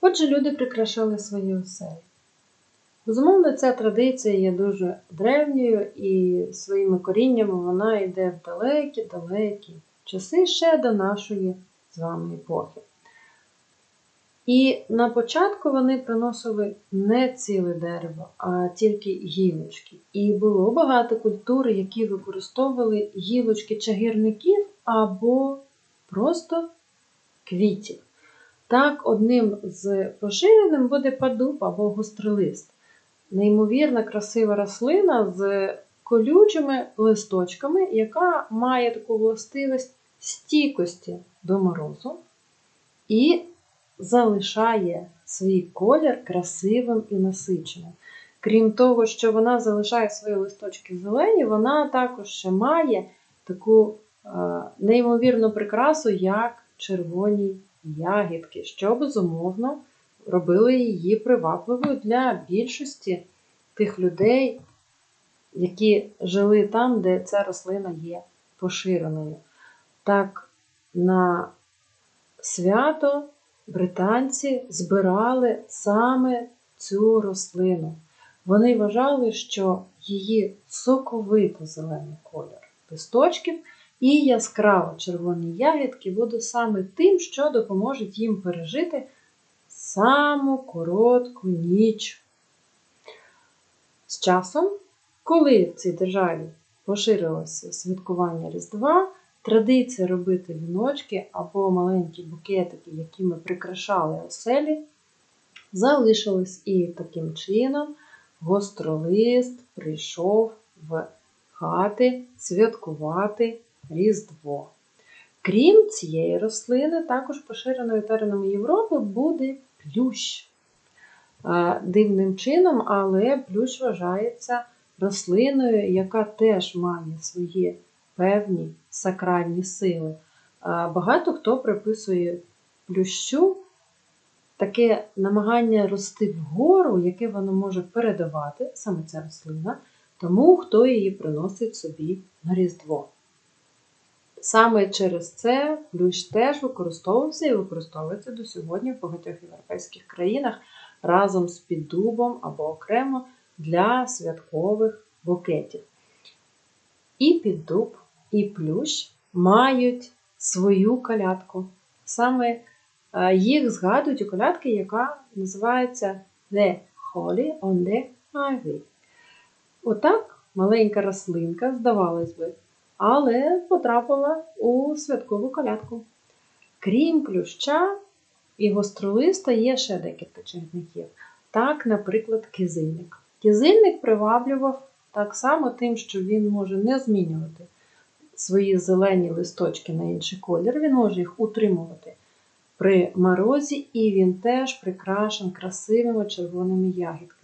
Отже, люди прикрашали свої оселі. Безумовно, ця традиція є дуже древньою і своїми коріннями вона йде в далекі-далекі часи ще до нашої з вами епохи. І на початку вони приносили не ціле дерево, а тільки гілочки. І було багато культур, які використовували гілочки чагірників або просто квітів. Так, одним з поширеним буде падуб або гостролист. Неймовірно красива рослина з колючими листочками, яка має таку властивість стійкості до морозу і залишає свій колір красивим і насиченим. Крім того, що вона залишає свої листочки зелені, вона також ще має таку е, неймовірну прикрасу, як червоні ягідки, що безумовно робили її привабливою для більшості тих людей, які жили там, де ця рослина є поширеною. Так, на свято британці збирали саме цю рослину. Вони вважали, що її соковито зелений колір листочків і яскраво червоні ягідки будуть саме тим, що допоможе їм пережити саму коротку ніч. З часом, коли в цій державі поширилося святкування Різдва, традиція робити віночки або маленькі букетики, якими прикрашали оселі, залишилась і таким чином гостролист прийшов в хати святкувати Різдво. Крім цієї рослини, також поширеною теренами Європи буде плющ. Е, Дивним чином, але плющ вважається рослиною, яка теж має свої певні сакральні сили. Е, Багато хто приписує плющу таке намагання рости вгору, яке воно може передавати, саме ця рослина, тому хто її приносить собі на Різдво. Саме через це плющ теж використовувався і використовується до сьогодні в багатьох європейських країнах разом з піддубом або окремо для святкових букетів. І піддуб, і плющ мають свою колядку. Саме е, їх згадують у колядки, яка називається The Holy on the Ivy. Отак маленька рослинка, здавалось би, але потрапила у святкову колядку. Крім плюща і гостролиста, є ще декілька червників. Так, наприклад, кизильник. Кизильник приваблював так само тим, що він може не змінювати свої зелені листочки на інший колір, він може їх утримувати при морозі, і він теж прикрашен красивими червоними ягідками.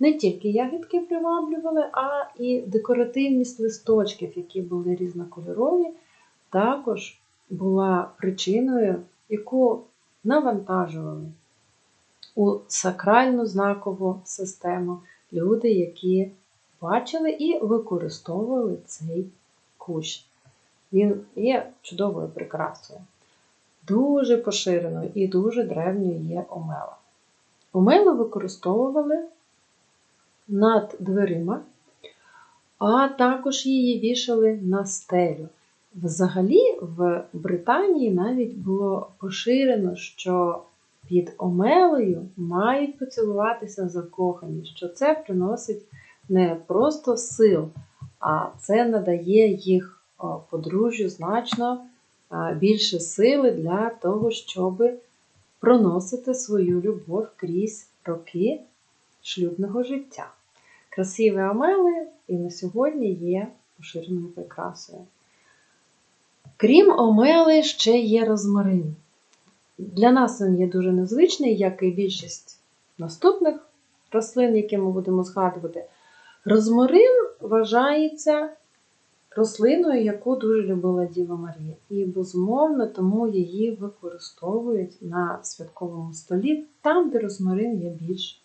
Не тільки ягідки приваблювали, а і декоративність листочків, які були різнокольорові, також була причиною, яку навантажували у сакральну знакову систему люди, які бачили і використовували цей кущ. Він є чудовою прикрасою. Дуже поширеною і дуже древньою є омела. Омелу використовували над дверима, а також її вішали на стелю. Взагалі, в Британії навіть було поширено, що під омелею мають поцілуватися закохані, що це приносить не просто сил, а це надає їх подружжю значно більше сили для того, щоб проносити свою любов крізь роки шлюбного життя. Красиві омели і на сьогодні є поширеною прикрасою. Крім омели, ще є розмарин. Для нас він є дуже незвичний, як і більшість наступних рослин, які ми будемо згадувати. Розмарин вважається рослиною, яку дуже любила Діва Марія. І, безумовно, тому її використовують на святковому столі, там, де розмарин є більш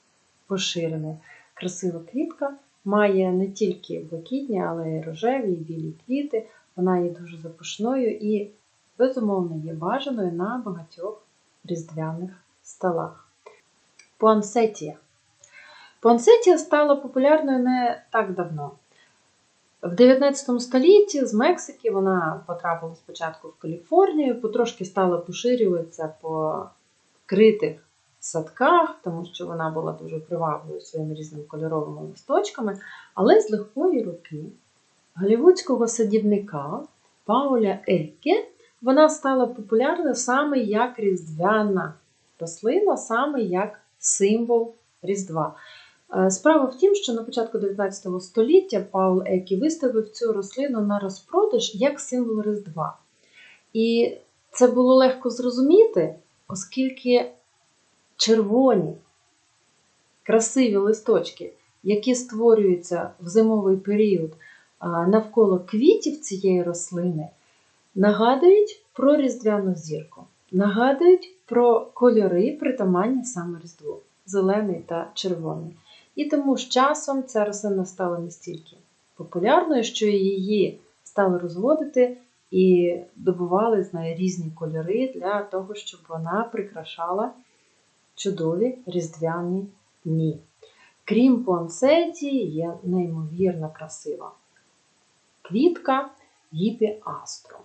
поширений. Красива квітка має не тільки блакитні, але й рожеві і білі квіти. Вона є дуже запашною і, безумовно, є бажаною на багатьох різдвяних столах. Пуансетія. Пуансетія стала популярною не так давно. В 19 столітті з Мексики вона потрапила спочатку в Каліфорнію, потрошки стала поширюватися по критих садках, тому що вона була дуже привабливою своїми різними кольоровими листочками. Але з легкої руки голівудського садівника Пауля Ельке вона стала популярною саме як різдвяна рослина, саме як символ Різдва. Е, Справа в тім, що на початку 19 століття Паул Екі виставив цю рослину на розпродаж як символ Різдва. І це було легко зрозуміти, оскільки червоні, красиві листочки, які створюються в зимовий період навколо квітів цієї рослини, нагадують про різдвяну зірку, нагадують про кольори, притаманні саме Різдву зелений та червоний. І тому з часом ця рослина стала настільки популярною, що її стали розводити і добували з неї різні кольори для того, щоб вона прикрашала чудові різдвяні дні. Крім пуансетії, є неймовірно красива квітка гіпіастру.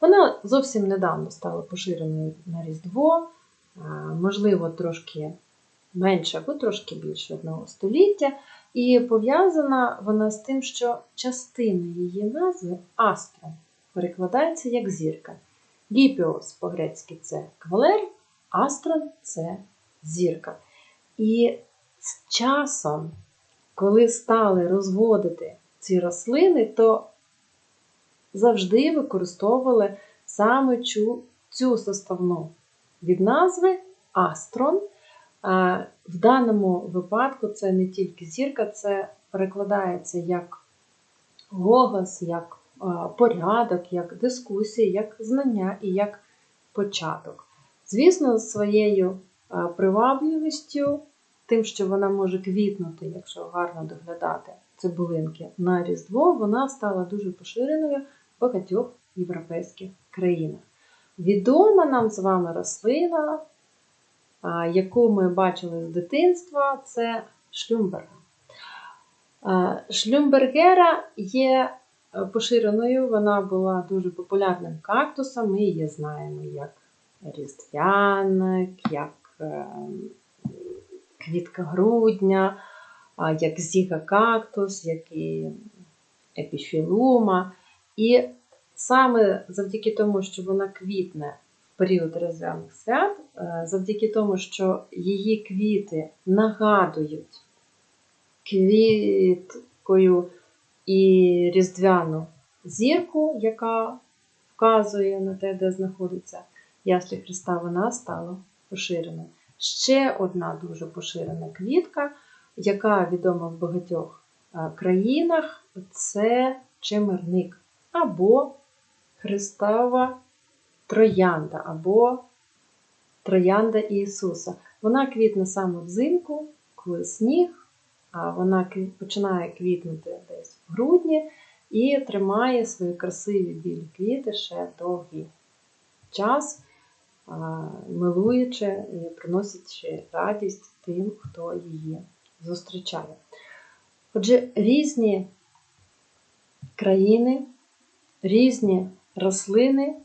Вона зовсім недавно стала поширеною на Різдво, можливо, трошки менше або трошки більше одного століття. І пов'язана вона з тим, що частина її назви астро перекладається як зірка. Гіпіос по-грецьки це кавалер, астрон це зірка. І з часом, коли стали розводити ці рослини, то завжди використовували саме цю, цю составну від назви астрон. В даному випадку це не тільки зірка, це перекладається як голос, як порядок, як дискусія, як знання і як початок. Звісно, з своєю привабливістю, тим, що вона може квітнути, якщо гарно доглядати цибулинки на Різдво, вона стала дуже поширеною в багатьох європейських країнах. Відома нам з вами рослина, яку ми бачили з дитинства, це шлюмберга. Шлюмбергера є е, поширеною, вона була дуже популярним кактусом. Ми її знаємо як різдвяник, як е, квітка грудня, як зіга кактус, як і епіфілума. І саме завдяки тому, що вона квітне в період різдвяних свят, е, завдяки тому, що її квіти нагадують квіткою і різдвяну зірку, яка вказує на те, де знаходиться яслі Христа, вона стала поширеною. Ще одна дуже поширена квітка, яка відома в багатьох е, країнах, це чимерник або Христова троянда, або троянда Ісуса. Вона квітне саме взимку, коли сніг, а вона починає квітнути десь в грудні і тримає свої красиві білі квіти ще довгий час, милуючи і приносячи радість тим, хто її зустрічає. Отже, різні країни, різні рослини,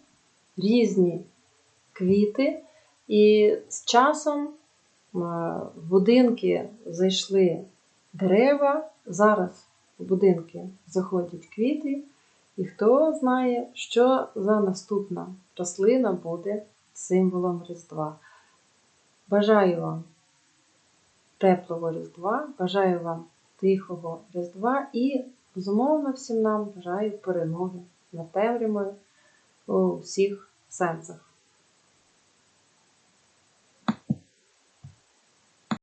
різні квіти, і з часом в будинки зайшли дерева, зараз в будинки заходять квіти, і хто знає, що за наступна рослина буде символом Різдва. Бажаю вам теплого Різдва, бажаю вам тихого Різдва і, безумовно, всім нам бажаю перемоги над темрявою у всіх сенсах.